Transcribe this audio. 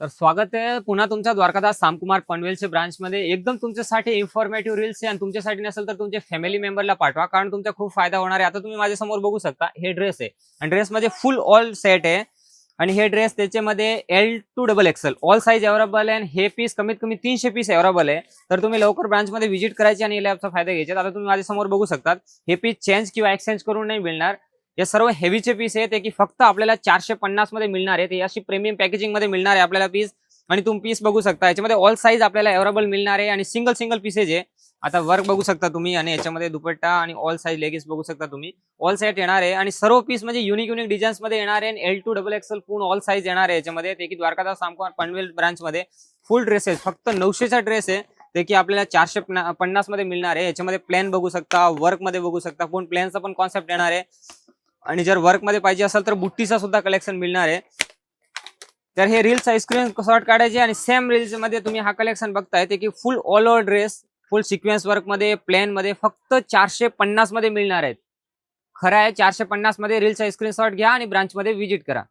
तर स्वागत आहे पुन्हा तुमच्या द्वारकादास सामकुमार पनवेलच्या ब्रांचमध्ये एकदम तुमच्यासाठी इन्फॉर्मेटिव्ह रील्स आहे आणि तुमच्यासाठी नसेल तर तुमच्या फॅमिली मेंबरला पाठवा कारण तुमचा खूप फायदा होणार आहे. आता तुम्ही माझ्यासमोर बघू शकता हे ड्रेस आहे. आणि ड्रेसमध्ये फुल ऑल सेट आहे. आणि हे ड्रेस त्याच्यामध्ये L to double XL all size available आहे. आणि हे पीस कमीत कमी तीनशे पीस अवेलेबल आहे. तर तुम्ही लवकर ब्रांचमध्ये व्हिजिट करायची आणि या लॅबचा फायदा घ्यायचा आता तुम्ही माझ्यासमोर बघू शकतात हे पीस चेंज किंवा एक्सचेंज करून नाही मिळणार. हे सर्व हेवीचे पीस आहेत ते की फक्त आपल्याला चारशे पन्नासमध्ये मिळणार आहे ते अशी प्रीमियम पॅकेजिंगमध्ये मिळणार आहे आपल्याला पीस आणि तुम्ही पीस बघू शकता. याच्यामध्ये ऑल साईज आपल्याला अवेलेबल मिळणार आहे. आणि सिंगल सिंगल पीसेज आहे आता वर्क बघू शकता तुम्ही आणि याच्यामध्ये दुपट्टा आणि ऑल साईज लेगीस बघू शकता तुम्ही. ऑल साईज येणार आहे. आणि सर्व पीस म्हणजे युनिक युनिक डिझाईन्समध्ये येणार आहे. आणि एल टू डबल एक्सेल पूर्ण ऑल साईज येणार आहे याच्यामध्ये. ते की द्वारकादास सामकुमार पनवेल ब्रांच मध्ये फुल ड्रेसेस फक्त नऊशेचा ड्रेस आहे. ते की आपल्याला चारशे पन्नासमध्ये मिळणार आहे. याच्यामध्ये प्लॅन बघू शकता वर्कमध्ये बघू शकता. पण प्लॅनचा पण कॉन्सेप्ट येणार आहे. आणि जर वर्कमध्ये पाहिजे असेल तर बुट्टीचा सुद्धा कलेक्शन मिळणार आहे. तर हे रील्स आईस्क्रीन शॉर्ट काढायचे आणि सेम रील्समध्ये तुम्ही हा कलेक्शन बघताय ते की full all over dress full sequence वर्कमध्ये plain मध्ये फक्त चारशे पन्नासमध्ये मिळणार आहेत. खरं आहे चारशे पन्नासमध्ये रील्सचा स्क्रीनशॉट घ्या आणि ब्रांच मध्ये व्हिजिट करा.